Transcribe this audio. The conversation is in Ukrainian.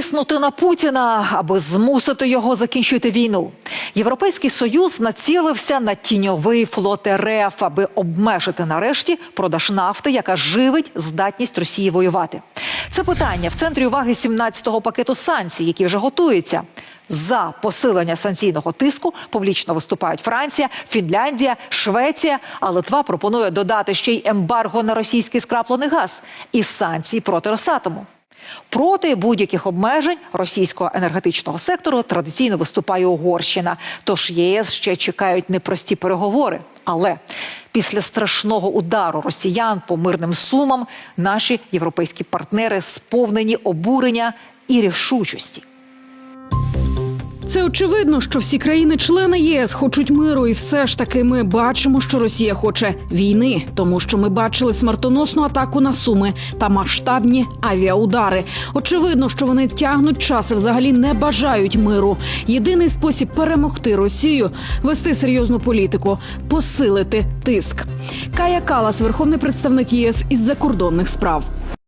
Тиснути на Путіна, аби змусити його закінчити війну. Європейський союз націлився на тіньовий флот РФ, аби обмежити нарешті продаж нафти, яка живить здатність Росії воювати. Це питання в центрі уваги 17-го пакету санкцій, який вже готується. За посилення санкційного тиску публічно виступають Франція, Фінляндія, Швеція. А Литва пропонує додати ще й ембарго на російський скраплений газ і санкції проти Росатому. Проти будь-яких обмежень російського енергетичного сектору традиційно виступає Угорщина. Тож ЄС ще чекають непрості переговори. Але після страшного удару росіян по мирним сумам наші європейські партнери сповнені обурення і рішучості. Це очевидно, що всі країни-члени ЄС хочуть миру, і все ж таки ми бачимо, що Росія хоче війни, тому що ми бачили смертоносну атаку на Суми та масштабні авіаудари. Очевидно, що вони тягнуть час і взагалі не бажають миру. Єдиний спосіб перемогти Росію вести серйозну політику, посилити тиск. Кая Калас, верховний представник ЄС із закордонних справ.